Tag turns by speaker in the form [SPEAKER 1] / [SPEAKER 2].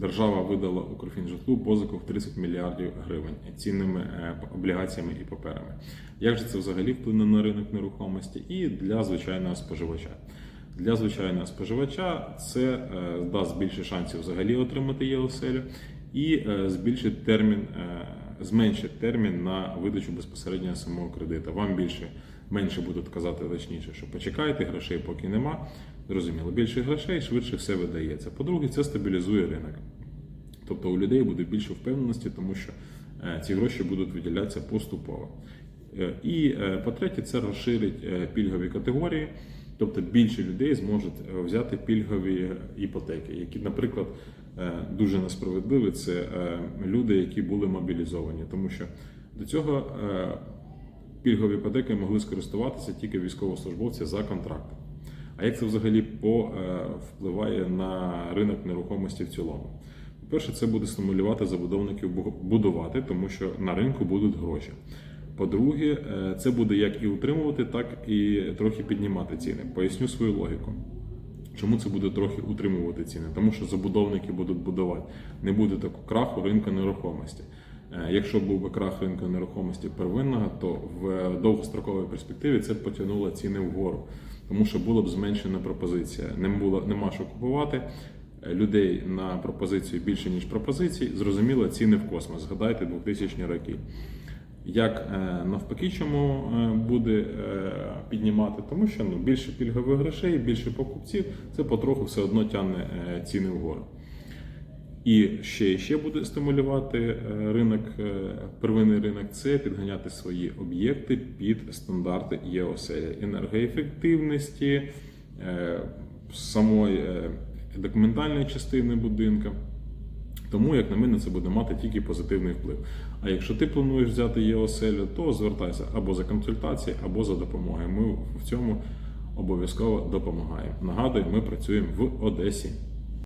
[SPEAKER 1] Держава видала Укрфінжитлу позику в 30 мільярдів гривень цінними е, облігаціями і паперами. Як же це взагалі вплине на ринок нерухомості і для звичайного споживача? Для звичайного споживача це е, дасть більше шансів взагалі отримати ЄОСЕЛю і е, збільшить термін, зменшить термін на видачу безпосередньо самого кредиту. Вам більше менше будуть казати точніше, що почекайте, грошей поки нема. Зрозуміло, більше грошей, швидше все видається. По-друге, це стабілізує ринок. Тобто у людей буде більше впевненості, тому що е, ці гроші будуть виділятися поступово. Е, І е, по-третє, це розширить пільгові категорії, тобто більше людей зможуть взяти пільгові іпотеки, які, наприклад, дуже несправедливі, це люди, які були мобілізовані, тому що до цього пільгові іпотеки могли скористуватися тільки військовослужбовці за контрактом. А як це взагалі впливає на ринок нерухомості в цілому? По-перше, це буде стимулювати забудовників будувати, тому що на ринку будуть гроші. По-друге, е, це буде як і утримувати, так і трохи піднімати ціни. Поясню свою логіку. Чому це буде трохи утримувати ціни? Тому що забудовники будуть будувати. Не буде такого краху ринку нерухомості. Е, Якщо був би крах ринку нерухомості первинного, то в довгостроковій перспективі це потягнуло ціни вгору, тому що була б зменшена пропозиція. Не було нема що купувати. Е, Людей на пропозицію більше ніж пропозицій. Зрозуміло, ціни в космос. Згадайте 2000 роки. Як е, навпаки, чому е, буде піднімати? Тому що ну, більше пільгових грошей, більше покупців, це потроху все одно тягне ціни вгору. І ще і ще буде стимулювати ринок, первинний ринок, це підганяти свої об'єкти під стандарти ЄОС, енергоефективності, самої документальної частини будинка. Тому, як на мене, це буде мати тільки позитивний вплив. А якщо ти плануєш взяти ЄОСЕЛю, то звертайся або за консультацією, або за допомогою. Ми в цьому обов'язково допомагаємо. Нагадую, ми працюємо в Одесі.